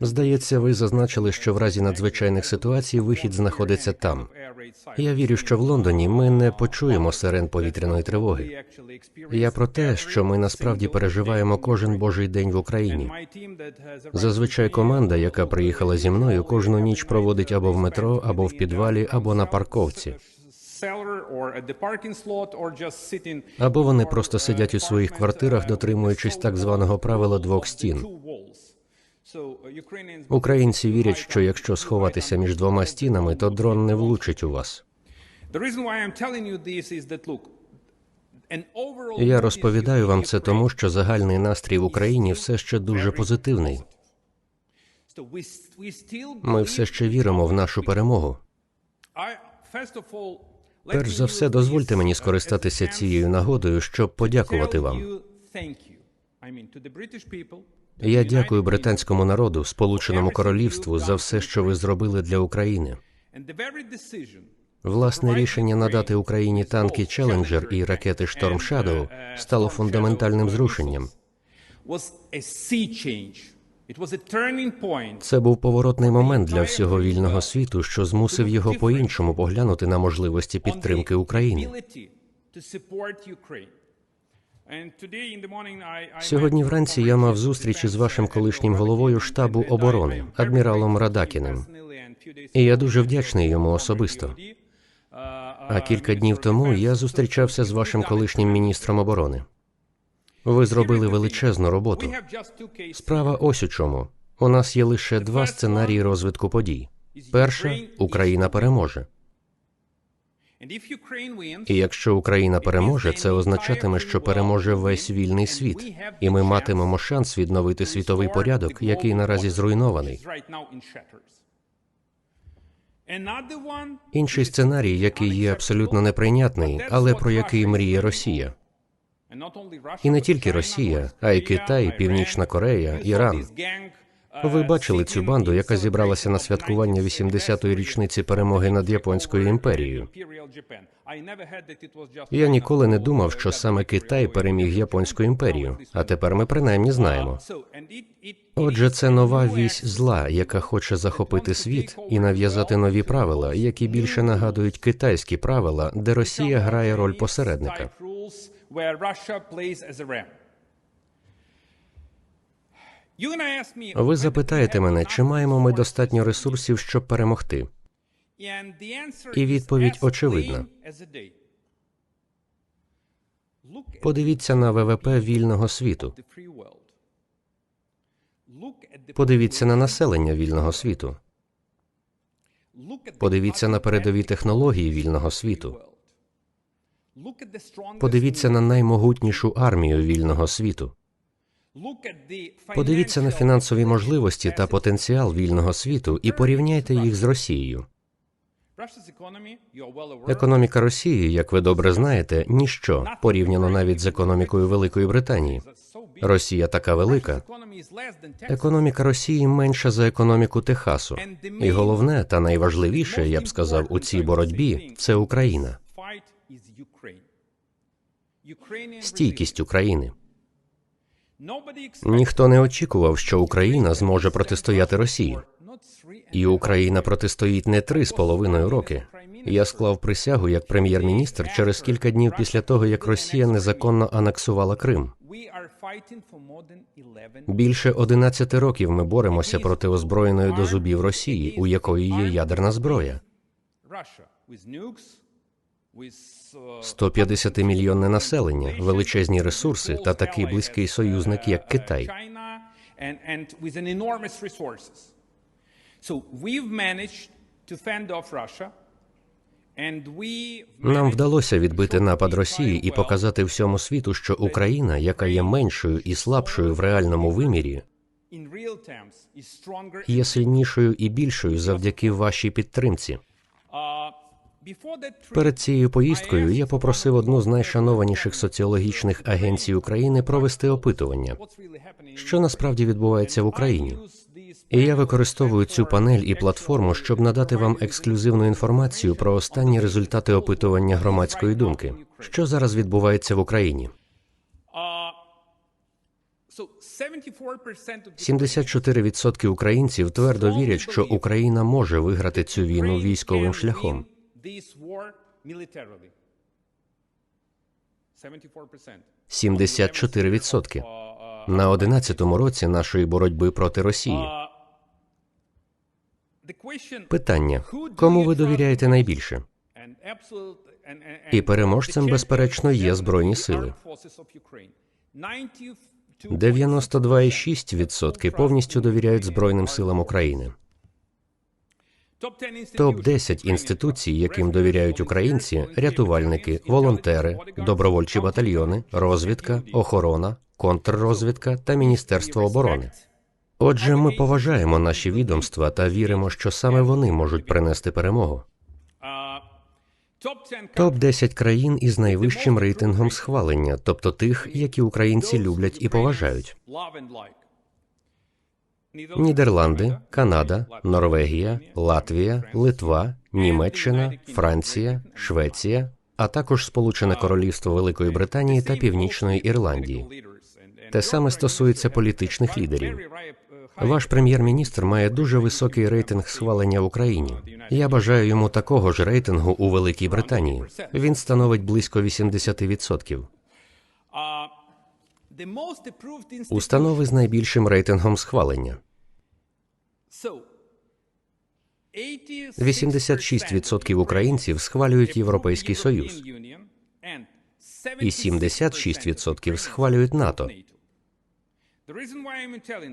Здається, ви зазначили, що в разі надзвичайних ситуацій вихід знаходиться там. Я вірю, що в Лондоні ми не почуємо сирен повітряної тривоги. Я про те, що ми насправді переживаємо кожен божий день в Україні. Зазвичай команда, яка приїхала зі мною, кожну ніч проводить або в метро, або в підвалі, або на парковці. Або вони просто сидять у своїх квартирах, дотримуючись так званого правила двох стін. Українці вірять, що якщо сховатися між двома стінами, то дрон не влучить у вас. Я розповідаю вам це тому, що загальний настрій в Україні все ще дуже позитивний. Ми все ще віримо в нашу перемогу. Перш за все, дозвольте мені скористатися цією нагодою, щоб подякувати вам. Я дякую британському народу, Сполученому Королівству за все, що ви зробили для України. Власне рішення надати Україні танки Челенджер і ракети Шторм Shadow стало фундаментальним зрушенням. Це був поворотний момент для всього вільного світу, що змусив його по-іншому поглянути на можливості підтримки України. Сьогодні вранці я мав зустріч із вашим колишнім головою штабу оборони, адміралом Радакіним. І я дуже вдячний йому особисто. А кілька днів тому я зустрічався з вашим колишнім міністром оборони. Ви зробили величезну роботу. Справа ось у чому. У нас є лише два сценарії розвитку подій. Перша Україна переможе. І якщо Україна переможе, це означатиме, що переможе весь вільний світ, і ми матимемо шанс відновити світовий порядок, який наразі зруйнований. Інший сценарій, який є абсолютно неприйнятний, але про який мріє Росія. І не тільки Росія, а й Китай, Північна Корея, Іран. Ви бачили цю банду, яка зібралася на святкування 80-ї річниці перемоги над японською імперією. Я ніколи не думав, що саме Китай переміг японську імперію, а тепер ми принаймні знаємо. Отже, це нова вісь зла, яка хоче захопити світ і нав'язати нові правила, які більше нагадують китайські правила, де Росія грає роль посередника. Ви запитаєте мене, чи маємо ми достатньо ресурсів, щоб перемогти? І відповідь очевидна. Подивіться на ВВП вільного світу. Подивіться на населення вільного світу. Подивіться на передові технології вільного світу. Подивіться на наймогутнішу армію вільного світу. Подивіться на фінансові можливості та потенціал вільного світу і порівняйте їх з Росією. Економіка Росії, як ви добре знаєте, ніщо порівняно навіть з економікою Великої Британії. Росія така велика. Економіка Росії менша за економіку Техасу. І головне та найважливіше, я б сказав, у цій боротьбі це Україна. Стійкість України. Ніхто не очікував, що Україна зможе протистояти Росії. І Україна протистоїть не три з половиною роки. Я склав присягу як прем'єр-міністр через кілька днів після того, як Росія незаконно анексувала Крим. Більше 11 років ми боремося проти озброєної до зубів Росії, у якої є ядерна зброя. 150 мільйонне населення, величезні ресурси та такий близький союзник, як Китай. Нам вдалося відбити напад Росії і показати всьому світу, що Україна, яка є меншою і слабшою в реальному вимірі, є сильнішою і більшою завдяки вашій підтримці. Перед цією поїздкою я попросив одну з найшанованіших соціологічних агенцій України провести опитування, що насправді відбувається в Україні. І я використовую цю панель і платформу, щоб надати вам ексклюзивну інформацію про останні результати опитування громадської думки, що зараз відбувається в Україні. 74% українців твердо вірять, що Україна може виграти цю війну військовим шляхом. 74%. на 11-му році нашої боротьби проти Росії. Питання: кому ви довіряєте найбільше? І переможцем, безперечно, є Збройні сили. 92,6% повністю довіряють Збройним силам України. Топ 10 інституцій, яким довіряють українці, рятувальники, волонтери, добровольчі батальйони, розвідка, охорона, контррозвідка та Міністерство оборони. Отже, ми поважаємо наші відомства та віримо, що саме вони можуть принести перемогу. Топ 10 країн із найвищим рейтингом схвалення, тобто тих, які українці люблять і поважають. Нідерланди, Канада, Норвегія, Латвія, Литва, Німеччина, Франція, Швеція, а також Сполучене Королівство Великої Британії та Північної Ірландії. Те саме стосується політичних лідерів. Ваш прем'єр-міністр має дуже високий рейтинг схвалення в Україні. Я бажаю йому такого ж рейтингу у Великій Британії. Він становить близько 80%. Установи з найбільшим рейтингом схвалення. 86% українців схвалюють Європейський Союз, і 76% схвалюють НАТО.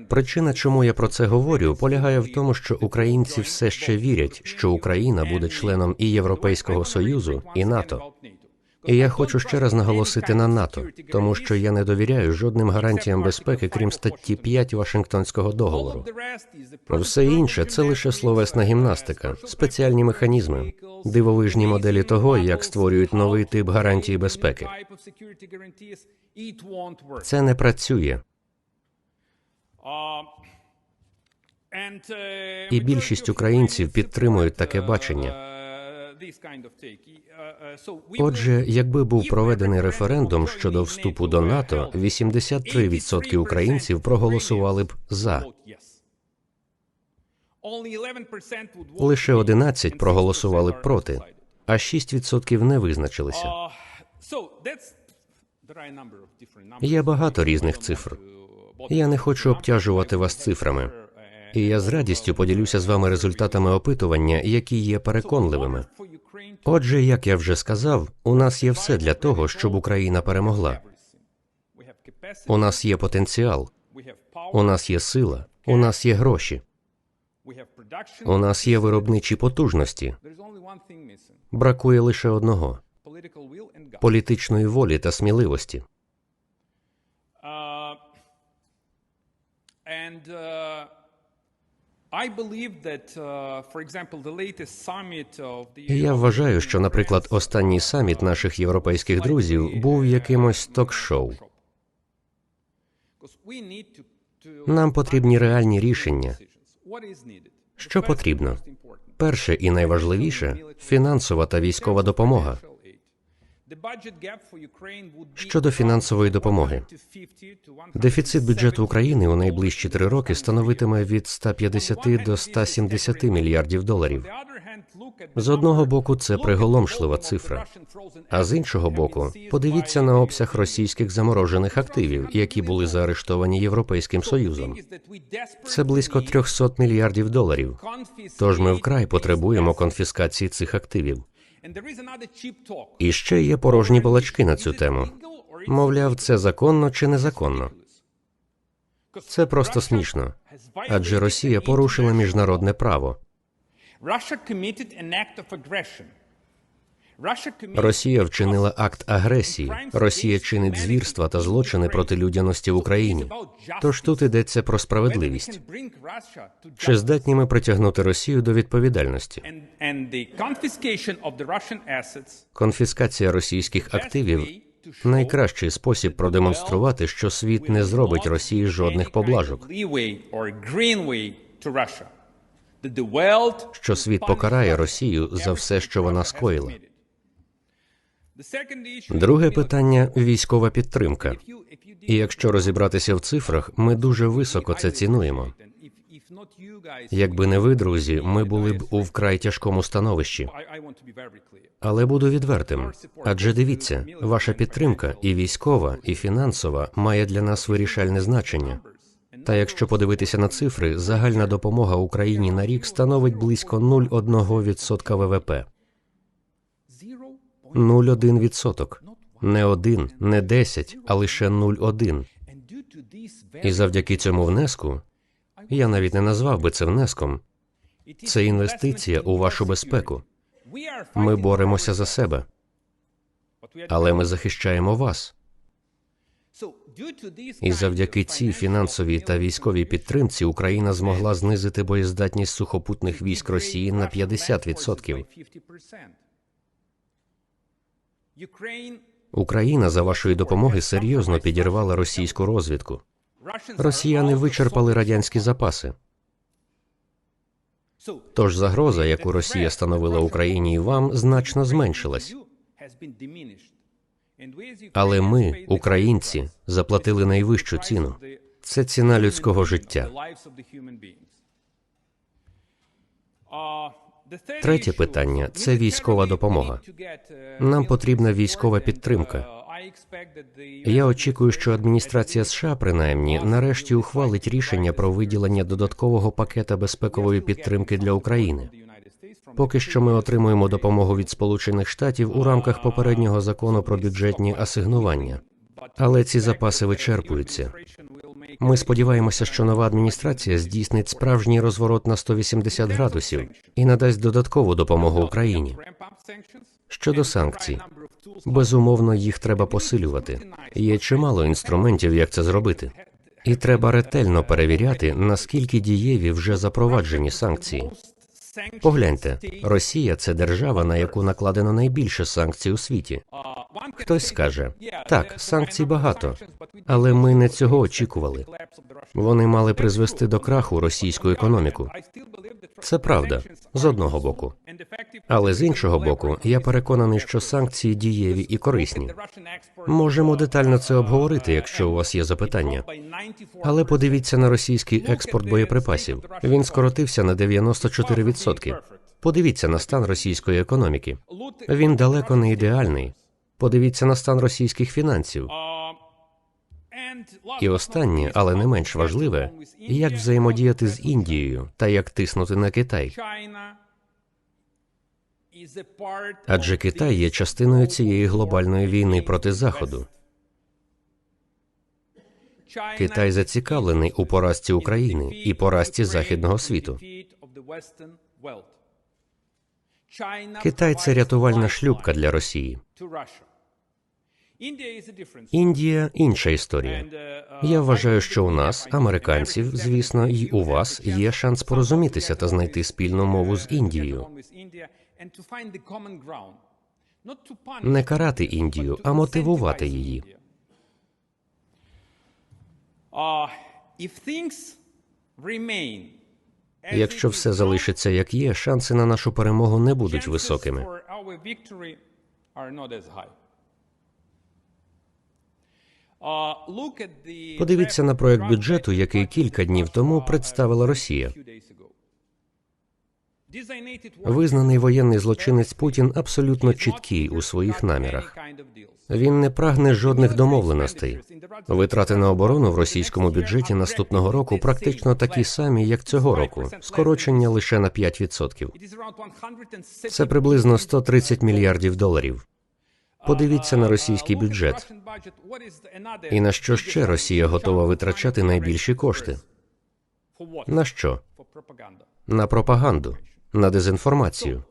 Причина, чому я про це говорю, полягає в тому, що українці все ще вірять, що Україна буде членом і Європейського союзу, і НАТО. І я хочу ще раз наголосити на НАТО, тому що я не довіряю жодним гарантіям безпеки, крім статті 5 Вашингтонського договору. Все інше це лише словесна гімнастика, спеціальні механізми, дивовижні моделі того, як створюють новий тип гарантії безпеки. Це не працює. І більшість українців підтримують таке бачення. Отже, якби був проведений референдум щодо вступу до НАТО, 83% українців проголосували б за. Лише 11 проголосували б проти, а 6% не визначилися. Є багато різних цифр. Я не хочу обтяжувати вас цифрами. І я з радістю поділюся з вами результатами опитування, які є переконливими. Отже, як я вже сказав, у нас є все для того, щоб Україна перемогла. У нас є потенціал, у нас є сила, у нас є гроші, у нас є виробничі потужності. Бракує лише одного політичної волі та сміливості. І я вважаю, що, наприклад, останній саміт наших європейських друзів був якимось ток-шоу. Нам потрібні реальні рішення. Що потрібно? Перше і найважливіше фінансова та військова допомога. Щодо фінансової допомоги, дефіцит бюджету України у найближчі три роки становитиме від 150 до 170 мільярдів доларів. З одного боку, це приголомшлива цифра. А з іншого боку, подивіться на обсяг російських заморожених активів, які були заарештовані Європейським Союзом. Це близько 300 мільярдів доларів. Тож ми вкрай потребуємо конфіскації цих активів. І ще є порожні балачки на цю тему. Мовляв, це законно чи незаконно. Це просто смішно. Адже Росія порушила міжнародне право. Росія вчинила акт агресії. Росія чинить звірства та злочини проти людяності в Україні. Тож тут йдеться про справедливість. Чи здатні ми притягнути Росію до відповідальності? Конфіскація російських активів найкращий спосіб продемонструвати, що світ не зробить Росії жодних поблажок. Що світ покарає Росію за все, що вона скоїла. Друге питання військова підтримка. І якщо розібратися в цифрах, ми дуже високо це цінуємо. Якби не ви, друзі, ми були б у вкрай тяжкому становищі. Але буду відвертим. Адже дивіться, ваша підтримка і військова, і фінансова має для нас вирішальне значення. Та якщо подивитися на цифри, загальна допомога Україні на рік становить близько 0,1% ВВП. 0,1%. Не один, не 10, а лише 0,1. І завдяки цьому внеску, я навіть не назвав би це внеском, це інвестиція у вашу безпеку. Ми боремося за себе, але ми захищаємо вас. І завдяки цій фінансовій та військовій підтримці Україна змогла знизити боєздатність сухопутних військ Росії на 50%. Україна за вашої допомоги серйозно підірвала російську розвідку. Росіяни вичерпали радянські запаси. Тож загроза, яку Росія становила Україні і вам, значно зменшилась. Але ми, українці, заплатили найвищу ціну. Це ціна людського життя. Третє питання це військова допомога. Нам потрібна військова підтримка. Я очікую, що адміністрація США, принаймні, нарешті ухвалить рішення про виділення додаткового пакета безпекової підтримки для України. Поки що ми отримуємо допомогу від Сполучених Штатів у рамках попереднього закону про бюджетні асигнування. Але ці запаси вичерпуються. Ми сподіваємося, що нова адміністрація здійснить справжній розворот на 180 градусів і надасть додаткову допомогу Україні. Щодо санкцій, безумовно, їх треба посилювати. Є чимало інструментів, як це зробити. І треба ретельно перевіряти, наскільки дієві вже запроваджені санкції. Погляньте, Росія це держава, на яку накладено найбільше санкцій у світі. Хтось скаже, так, санкцій багато, але ми не цього очікували. Вони мали призвести до краху російську економіку. Це правда з одного боку. Але з іншого боку, я переконаний, що санкції дієві і корисні. Можемо детально це обговорити, якщо у вас є запитання. Але подивіться на російський експорт боєприпасів. Він скоротився на 94%. Подивіться на стан російської економіки. Він далеко не ідеальний. Подивіться на стан російських фінансів. І останнє, але не менш важливе, як взаємодіяти з Індією та як тиснути на Китай. Адже Китай є частиною цієї глобальної війни проти Заходу. Китай зацікавлений у поразці України і поразці західного світу. Китай це рятувальна шлюпка для Росії. Індія інша історія. Я вважаю, що у нас, американців, звісно, і у вас є шанс порозумітися та знайти спільну мову з Індією. Не карати Індію, а мотивувати її. Якщо все залишиться як є, шанси на нашу перемогу не будуть високими. Подивіться на проект бюджету, який кілька днів тому представила Росія. Визнаний воєнний злочинець Путін абсолютно чіткий у своїх намірах. Він не прагне жодних домовленостей. Витрати на оборону в російському бюджеті наступного року практично такі самі, як цього року, скорочення лише на 5%. Це приблизно 130 мільярдів доларів. Подивіться на російський бюджет. І на що ще Росія готова витрачати найбільші кошти? На що? На пропаганду, на дезінформацію.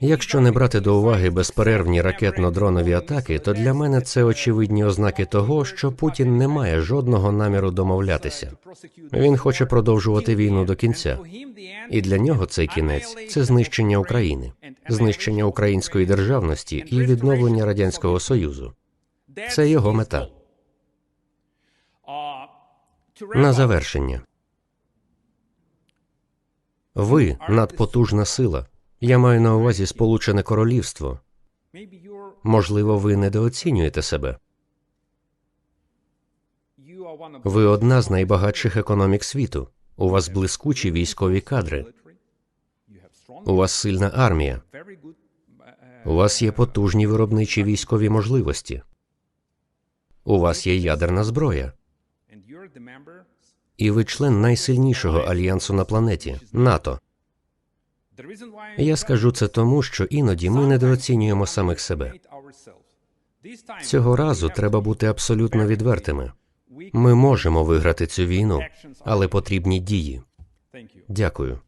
Якщо не брати до уваги безперервні ракетно-дронові атаки, то для мене це очевидні ознаки того, що Путін не має жодного наміру домовлятися. Він хоче продовжувати війну до кінця. І для нього цей кінець це знищення України, знищення української державності і відновлення радянського союзу. Це його мета. На завершення. Ви надпотужна сила. Я маю на увазі Сполучене Королівство. Можливо, ви недооцінюєте себе. Ви одна з найбагатших економік світу. У вас блискучі військові кадри. У вас сильна армія. У вас є потужні виробничі військові можливості. У вас є ядерна зброя. І ви член найсильнішого альянсу на планеті НАТО. Я скажу це тому, що іноді ми недооцінюємо самих себе. Цього разу треба бути абсолютно відвертими. Ми можемо виграти цю війну, але потрібні дії. Дякую.